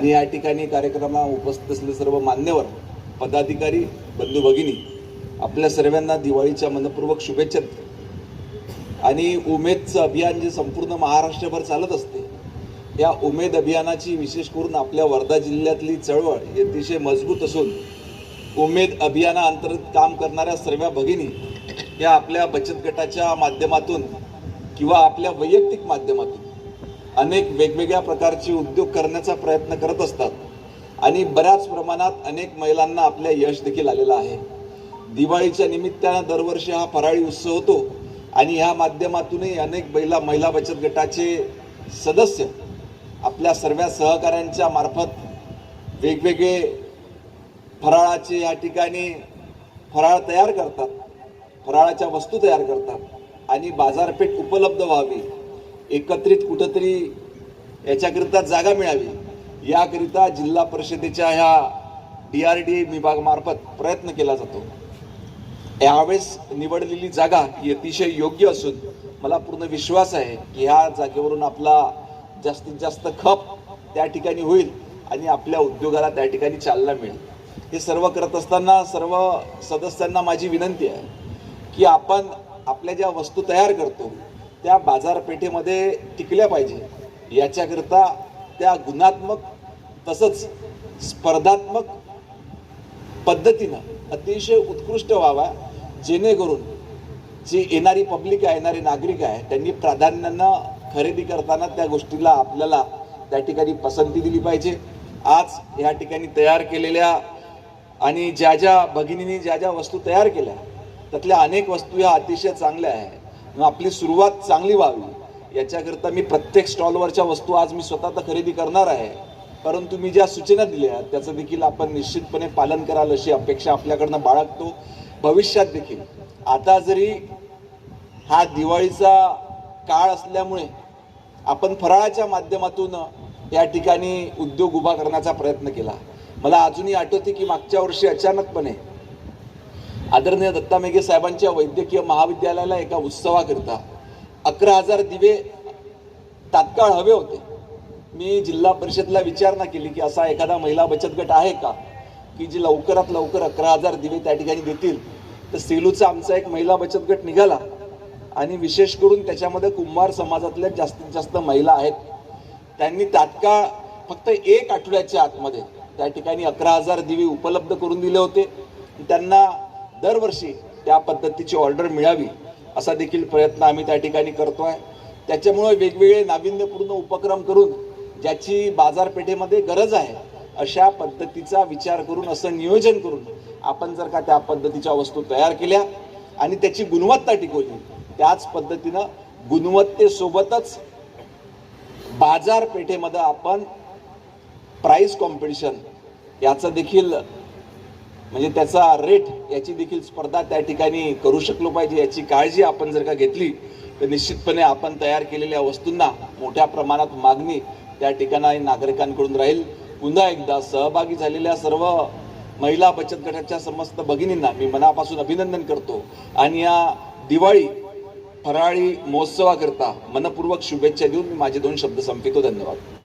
आणि या ठिकाणी कार्यक्रमा उपस्थित असलेले सर्व मान्यवर पदाधिकारी बंधू भगिनी आपल्या सर्वांना दिवाळीच्या मनपूर्वक शुभेच्छा देतो. आणि उमेदचं अभियान जे संपूर्ण महाराष्ट्रभर चालत असते या उमेद अभियानाची विशेष करून आपल्या वर्धा जिल्ह्यातली चळवळ ही अतिशय मजबूत असून उमेद अभियानाअंतर्गत काम करणाऱ्या सर्व भगिनी या आपल्या बचत गटाच्या माध्यमातून किंवा आपल्या वैयक्तिक माध्यमातून अनेक वेगवेगळ्या प्रकारचे उद्योग करण्याचा प्रयत्न करत असतात. आणि बऱ्याच प्रमाणात अनेक महिलांना आपल्या यश देखील आलेलं आहे. दिवाळीच्या निमित्तानं दरवर्षी हा फराळी उत्सव होतो आणि ह्या माध्यमातूनही अनेक महिला महिला बचत गटाचे सदस्य आपल्या सर्व सहकाऱ्यांच्या मार्फत वेगवेगळे फराळाचे या ठिकाणी फराळ तयार करतात फराळाच्या वस्तू तयार करतात आणि बाजारपेठ उपलब्ध व्हावी. एकत्रित कुठंतरी याच्याकरिता जागा मिळावी. याकरिता जिल्हा परिषदेच्या ह्या डी आर डी विभागामार्फत प्रयत्न केला जातो. यावेळेस निवडलेली जागा ही अतिशय योग्य असून मला पूर्ण विश्वास आहे की ह्या जागेवरून आपला जास्तीत जास्त खप त्या ठिकाणी होईल आणि आपल्या उद्योगाला त्या ठिकाणी चालना मिळेल. हे सर्व करत असताना सर्व सदस्यांना माझी विनंती आहे की आपण आपल्या ज्या वस्तू तयार करतो त्या बाजारपेठेमध्ये टिकल्या पाहिजे. याच्याकरिता त्या गुणात्मक तसंच स्पर्धात्मक पद्धतीनं अतिशय उत्कृष्ट व्हावा जेणेकरून जी येणारी पब्लिक आहे येणारे नागरिक आहे त्यांनी प्राधान्यानं खरेदी करताना त्या गोष्टीला आपल्याला त्या ठिकाणी पसंती दिली पाहिजे. आज या ठिकाणी तयार केलेल्या आणि ज्या ज्या भगिनींनी ज्या ज्या वस्तू तयार केल्या त्यातल्या अनेक वस्तू ह्या अतिशय चांगल्या आहे मग आपली सुरुवात चांगली व्हावी. याच्याकरता मी प्रत्येक स्टॉलवरच्या वस्तू आज मी स्वतः तर खरेदी करणार आहे. परंतु मी ज्या सूचना दिल्या त्याचं देखील आपण निश्चितपणे पालन कराल अशी अपेक्षा आपल्याकडनं बाळगतो. भविष्यात देखील. आता जरी हा दिवाळीचा काळ असल्यामुळे आपण फराळाच्या माध्यमातून या ठिकाणी उद्योग उभा करण्याचा प्रयत्न केला. मला अजूनही आठवते की मागच्या वर्षी अचानकपणे आदरणीय दत्ता मेघे साहेबांच्या वैद्यकीय महाविद्यालयाला एका उत्सवाकरिता अकरा हजार दिवे तात्काळ हवे होते. मी जिल्हा परिषदला विचारणा केली की असा एखादा महिला बचत गट आहे का? की जी लवकरात लवकर अकरा हजार दिवे त्या ठिकाणी देतील. तर सेलूचा आमचा एक महिला बचत गट निघाला आणि विशेष करून त्याच्यामध्ये कुंभार समाजातल्या जास्तीत जास्त महिला आहेत. त्यांनी तात्काळ फक्त एक आठवड्याच्या आतमध्ये त्या ठिकाणी अकरा हजार दिवे उपलब्ध करून दिले होते. त्यांना दरवर्षी त्या पद्धतीची ऑर्डर मिळावी असा देखील प्रयत्न आम्ही त्या ठिकाणी करतो आहे त्याच्यामुळे वेगवेगळे नाविन्यपूर्ण उपक्रम करून ज्याची बाजारपेठेमध्ये गरज आहे अशा पद्धतीचा विचार करून असं नियोजन करून आपण जर का त्या पद्धतीच्या वस्तू तयार केल्या आणि त्याची गुणवत्ता टिकवली त्याच पद्धतीनं गुणवत्तेसोबतच बाजारपेठेमध्ये आपण प्राईस कॉम्पिटिशन याचं देखील म्हणजे त्याचा रेट याची देखील स्पर्धा त्या ठिकाणी करू शकलो पाहिजे याची काळजी आपण जर का घेतली तर निश्चितपणे आपण तयार केलेल्या वस्तूंना मोठ्या प्रमाणात मागणी त्या ठिकाणी नागरिकांकडून राहील. पुन्हा एकदा सहभागी झालेल्या सर्व महिला बचत गटाच्या समस्त भगिनींना मी मनापासून अभिनंदन करतो. आणि या दिवाळी फराळी महोत्सवाकरता मनपूर्वक शुभेच्छा देऊन मी माझे दोन शब्द संपितो धन्यवाद.